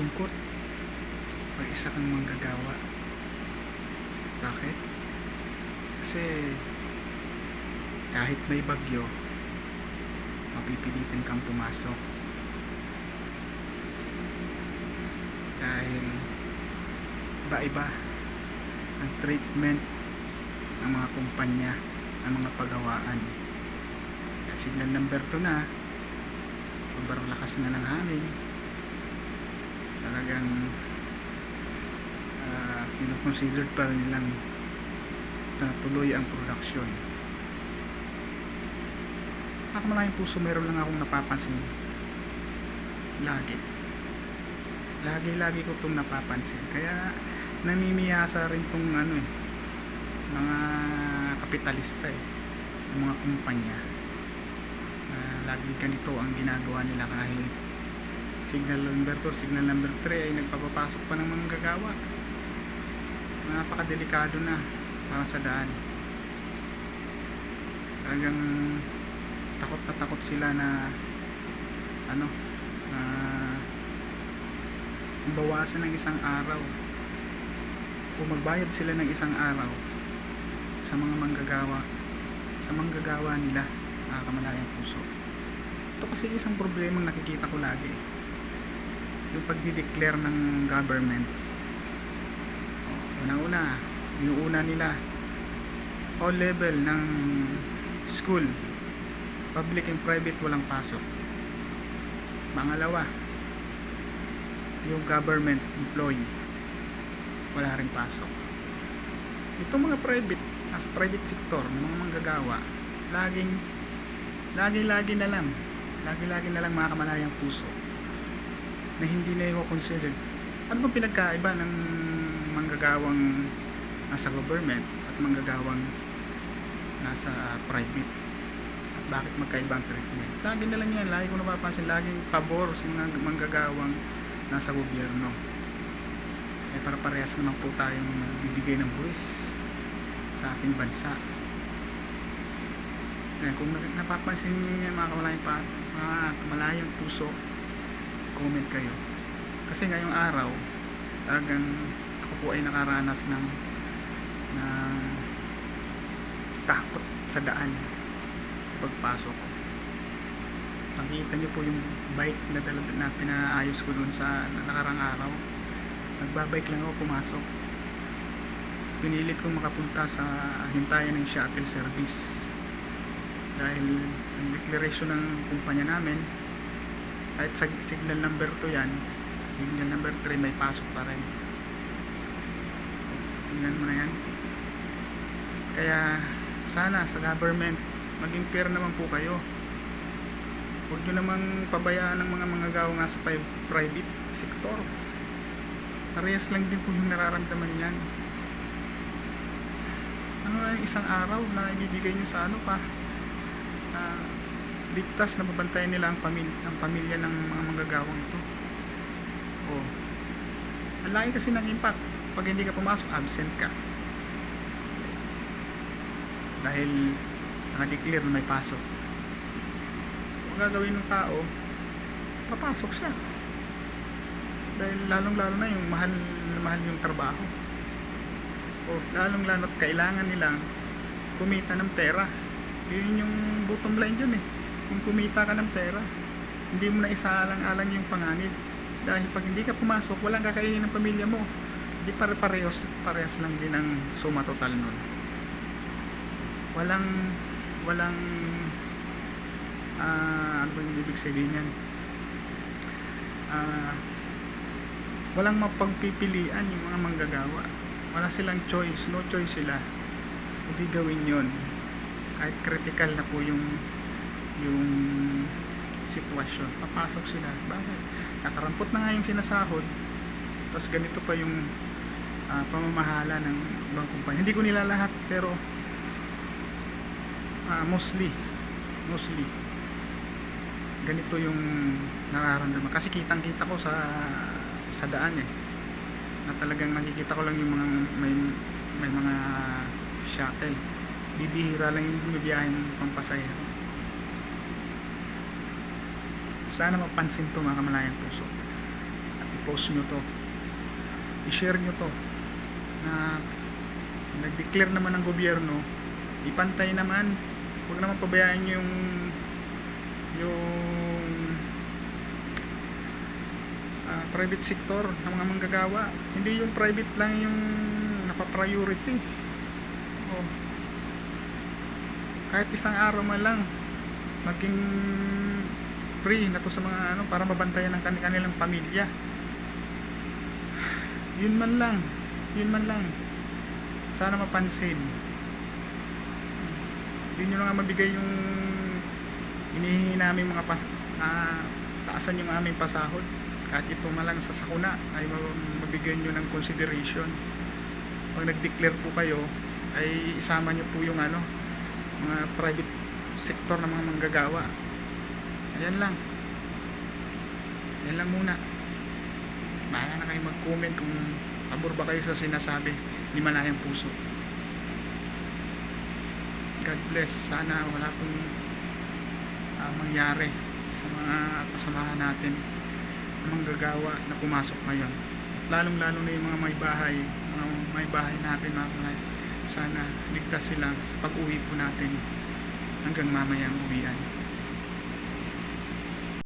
Malungkot. Pag isa kang manggagawa. Bakit? Kasi kahit may bagyo, mapipilitin kang pumasok. Dahil iba-iba ang treatment ng mga kumpanya ng mga paggawaan. At signal number 2 na, sobrang lakas na ng hangin. Talagang uh, kinoconsidered pa rin nilang na tuloy ang production. Ako malaking puso, meron lang akong napapansin lagi. Lagi-lagi ko itong napapansin. Kaya namimiyasa rin tong ano eh, mga kapitalista eh, mga kumpanya. Na laging ganito ang ginagawa nila kahit signal number 2, signal number 3 ay nagpapapasok pa ng mga gagawa. Napakadelikado na para sa daan. Talagang takot na takot sila na ano na bawasan ng isang araw o magbayad sila ng isang araw sa mga manggagawa sa manggagawa nila mga kamalayang puso ito kasi isang problemang nakikita ko lagi yung pagdi-declare ng government. Una-una inuuna nila all level ng school public and private walang pasok. Pangalawa yung government employee wala rin pasok. Itong mga private as private sector ng mga manggagawa laging lagi lagi na lang lagi lagi na lang mga kamalayang puso na hindi na i-consider ano bang pinagkaiba ng manggagawang nasa government at manggagawang nasa private? At bakit magkaiba ang treatment? Lagi na lang yan. Lagi ko napapansin. Laging pabor sa mga manggagawang nasa gobyerno. Eh para parehas naman po tayong bibigay ng buwis sa ating bansa. Eh, kung na- napapansin niyo yan mga kamalayang, pa, mga kamalayang puso comment kayo. Kasi ngayong araw talagang ako po ay nakaranas ng ng takot sa daan sa pagpasok nakita niyo po yung bike na, dala- na pinaayos ko dun sa nakarang araw. Nagbabike lang ako pumasok. Pinilit kong makapunta sa hintayan ng shuttle service. Dahil ang declaration ng kumpanya namin kahit sa signal number 2 yan signal number 3 may pasok pa rin. Tingnan mo na yan. Kaya sana sa government maging fair naman po kayo. Huwag nyo namang pabayaan ng mga mga gawa nga sa pri- private sector. Parehas lang din po yung nararamdaman yan. Ano na isang araw na ibibigay nyo sa ano pa? Na ligtas na babantayan nila ang pamilya, ang pamilya ng mga manggagawang ito oh. Ang laki kasi ng impact. Pag hindi ka pumasok absent ka. Dahil nakadeclare na may pasok. Ang gagawin ng tao papasok siya. Dahil lalong lalo na yung mahal na mahal yung trabaho. O lalong lalo at kailangan nilang kumita ng pera. Yun yung bottom line dyan eh kung kumita ka ng pera hindi mo na isaalang-alang yung panganib. Dahil pag hindi ka pumasok walang kakainin ng pamilya mo. Hindi pare parehas parehas lang din ang suma total nun. Walang walang ah ano ba yung ibig sabihin yan? Ah walang mapagpipilian yung mga manggagawa. Wala silang choice no choice sila. Hindi gawin yon kahit critical na po yung yung sitwasyon. Papasok sila. Bakit? Nakarampot na nga yung sinasahod. Tapos ganito pa yung ah, pamamahala ng ibang kumpanya. Hindi ko nila lahat pero ah, mostly mostly ganito yung nararamdaman. Kasi kitang kita ko sa sa daan eh na talagang nakikita ko lang yung mga may may mga shuttle. Bibihira lang yung bumibiyahin pampasahero sana mapansin to mga kamalayang puso. At i-post nyo to. I-share nyo to. Na nag-declare naman ng gobyerno ipantay naman. Huwag naman pabayaan yung yung ah, private sector ng mga manggagawa. Hindi yung private lang yung napapriority. Oh. kahit isang araw man lang maging free na to sa mga ano para mabantayan ng kani- kanilang pamilya. Yun man lang yun man lang. Sana mapansin. Hindi nyo nga mabigay yung hinihingi namin mga pas ah, taasan yung aming pasahod. Kahit ito man lang sa sakuna ay ma- mabigyan nyo ng consideration. Pag nag-declare po kayo ay isama nyo po yung ano mga private sector ng mga manggagawa ayan lang. Yan lang muna. Bahala na kayo mag-comment kung pabor ba kayo sa sinasabi ni Malayang Puso. God bless. Sana wala pong ah, mangyari sa mga kasamahan natin na manggagawa na pumasok ngayon. At lalong lalo na yung mga may bahay mga may bahay natin mga kalay sana ligtas sila sa pag-uwi po natin hanggang mamayang uwian